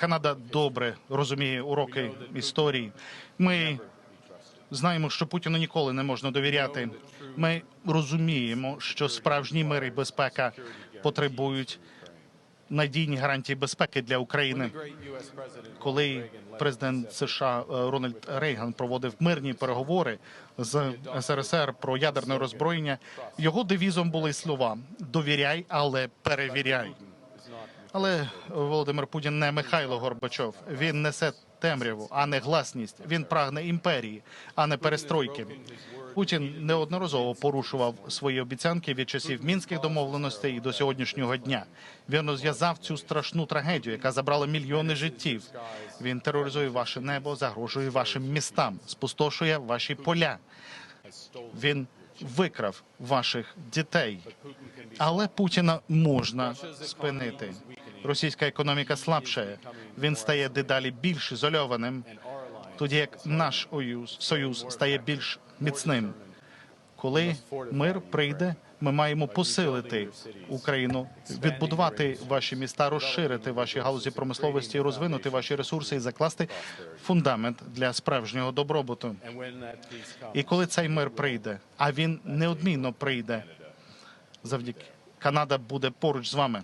Канада добре розуміє уроки історії. Ми знаємо, що Путіну ніколи не можна довіряти. Ми розуміємо, що справжній мир і безпека потребують надійні гарантії безпеки для України. Коли президент США е, Рональд Рейган проводив мирні переговори з СРСР про ядерне роззброєння, його девізом були слова: довіряй, але перевіряй. Але Володимир Путін не Михайло Горбачов. Він несе темряву, а не гласність. Він прагне імперії, а не перестройки. Путін неодноразово порушував свої обіцянки від часів мінських домовленостей і до сьогоднішнього дня. Він розв'язав цю страшну трагедію, яка забрала мільйони життів. Він тероризує ваше небо, загрожує вашим містам, спустошує ваші поля. Він викрав ваших дітей. Але Путіна можна спинити. Російська економіка слабшає. Він стає дедалі більш ізольованим, тоді як наш союз, стає більш міцним. Коли мир прийде, ми маємо посилити Україну, відбудувати ваші міста, розширити ваші галузі промисловості, розвинути ваші ресурси і закласти фундамент для справжнього добробуту. І коли цей мир прийде, а він неодмінно прийде, завдяки Канада буде поруч з вами.